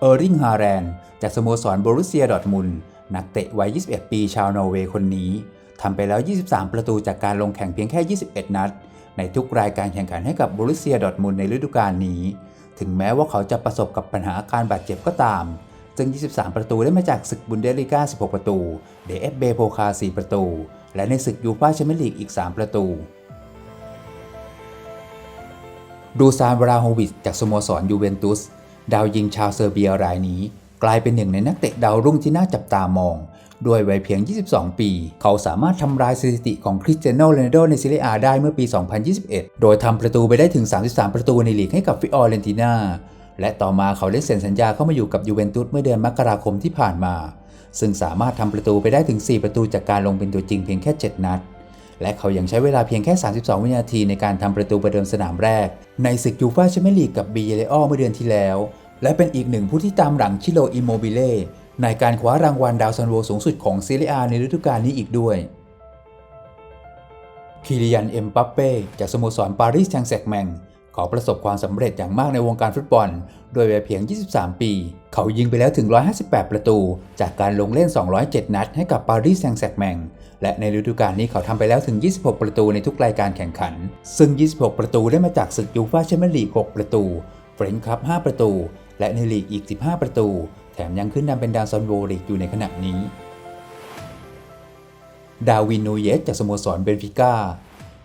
เอร์ริงฮาแรนจากสโมสรบรุสเซียดอร์ทมุนนักเตะวัย 21 ปีชาวนอร์เวย์คนนี้ทำไปแล้ว 23 ประตูจากการลงแข่งเพียงแค่ 21 นัด ในทุกรายการแข่งขันให้กับบรุสเซียดอร์ทมุนในฤดูกาลนี้ ถึงแม้ว่าเขาจะประสบกับปัญหาอาการบาดเจ็บก็ตาม ซึ่ง 23 ประตูได้มาจากศึกบุนเดลีกา16 ประตูเดฟเบโพคา 4 ประตู และในศึกยูฟ่าแชมเปี้ยนลีกอีก 3 ประตูดูซานวราโฮวิชจากสโมสรยูเวนตุส ดาวยิงชาวเซอร์เบียรายนี้ กลายเป็นหนึ่งในนักเตะดาวรุ่งที่น่าจับตามอง ด้วยวัยเพียง 22 ปี เขาสามารถทำลายสถิติของคริสเตียโนโรนัลโดในซีเรียอาได้เมื่อปี 2021 โดยทำประตูไปได้ถึง 33 ประตูในลีกให้กับฟิออเรนติน่าและต่อมาเขาได้เซ็นสัญญาเข้ามาอยู่กับยูเวนตุสเมื่อเดือนมกราคมที่ผ่านมา ซึ่งสามารถทำประตูไปได้ถึง 4 ประตูจากการลงเป็นตัวจริงเพียงแค่ 7 นัด และเขายังใช้เวลาเพียงแค่ 32 วินาทีในการทำประตูประเดิมสนามแรก ในศึกยูฟ่าแชมเปี้ยนลีกกับบีเยเลอเมื่อเดือนที่แล้ว และเป็นอีกหนึ่งผู้ที่ตามหลังชิโลอิโมบิเล่ในการคว้ารางวัลดาวซันโวสูงสุดของซีเรียในฤดูกาลนี้อีกด้วยคิริยันเอ็มปัปเป้จากสโมสรปารีสแซงต์แซกแมง เขาประสบความสำเร็จอย่างมากในวงการฟุตบอล โดยวัยเพียง 23 ปี เขายิงไปแล้วถึง 158 ประตู จากการลงเล่น 207 นัดให้กับปารีสแซงต์แซกแมงและในฤดูกาลนี้เขาทำไปแล้วถึง 26 ประตูในทุกรายการแข่งขัน ซึ่ง 26 ประตูได้มาจากศึกยูฟ่าแชมเปี้ยนลีก 6 ประตูเฟรนช์คัพ 5 ประตู และในลีกอีก 15 ประตู แถมยังขึ้นนำเป็นดาวซันโวลีกอยู่ในขณะนี้ ดาวินนูเยสจากสโมสรเบนฟิก้า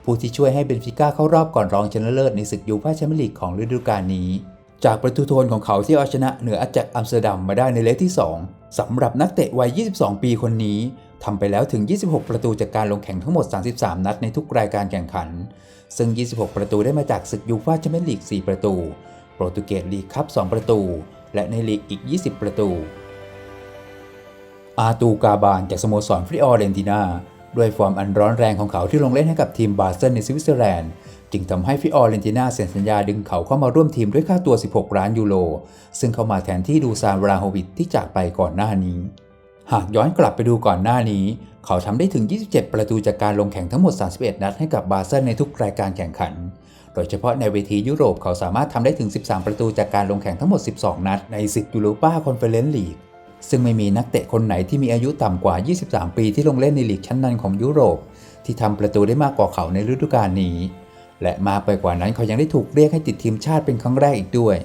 ผู้ที่ช่วยให้เบนฟิก้าเข้ารอบก่อนรองชนะเลิศในศึกยูฟ่าแชมเปี้ยนลีกของฤดูกาลนี้ จากประตูโทนของเขาที่เอาชนะเหนืออาแจ็คอัมสเตอร์ดัมมาได้ในเลกที่ 2สำหรับนักเตะวัย 22 ปีคนนี้ทำไปแล้วถึง 26 ประตูจากการลงแข่งทั้งหมด 33 นัดในทุกรายการแข่งขัน ซึ่ง 26 ประตูได้มาจากศึกยูฟ่าแชมเปี้ยนลีก 4 ประตู โปรตุเกสลีกคัพ 2 ประตู และในลีกอีก 20 ประตูอาตูกาบานจากสโมสรฟริออเรนตินา ด้วยฟอร์มอันร้อนแรงของเขาที่ลงเล่นให้กับทีมบาสเซนในสวิตเซอร์แลนด์ จึงทำให้ฟิออเรนติน่าเซ็นสัญญาดึงเขาเข้ามาร่วมทีมด้วยค่าตัว 16 ล้านยูโร ซึ่งเข้ามาแทนที่ดูซานวราโฮวิชที่จากไปก่อนหน้านี้ หากย้อนกลับไปดูก่อนหน้านี้ เขาทำได้ถึง 27 ประตูจากการลงแข่งทั้งหมด 31 นัดให้กับบาสเซนในทุกรายการแข่งขันโดยเฉพาะในเวทียุโรปเขาสามารถทำได้ถึง 13 ประตูจากการลงแข่งทั้งหมด 12 นัดในศึกยูโรปาคอนเฟอเรนซ์ลีก ซึ่งไม่มีนักเตะคนไหนที่มีอายุต่ำกว่า 23 ปีที่ลงเล่นในลีกชั้นนำของยุโรป ที่ทำประตูได้มากกว่าเขาในฤดูกาลนี้ และมากไปกว่านั้นเขายังได้ถูกเรียกให้ติดทีมชาติเป็นครั้งแรกอีกด้วย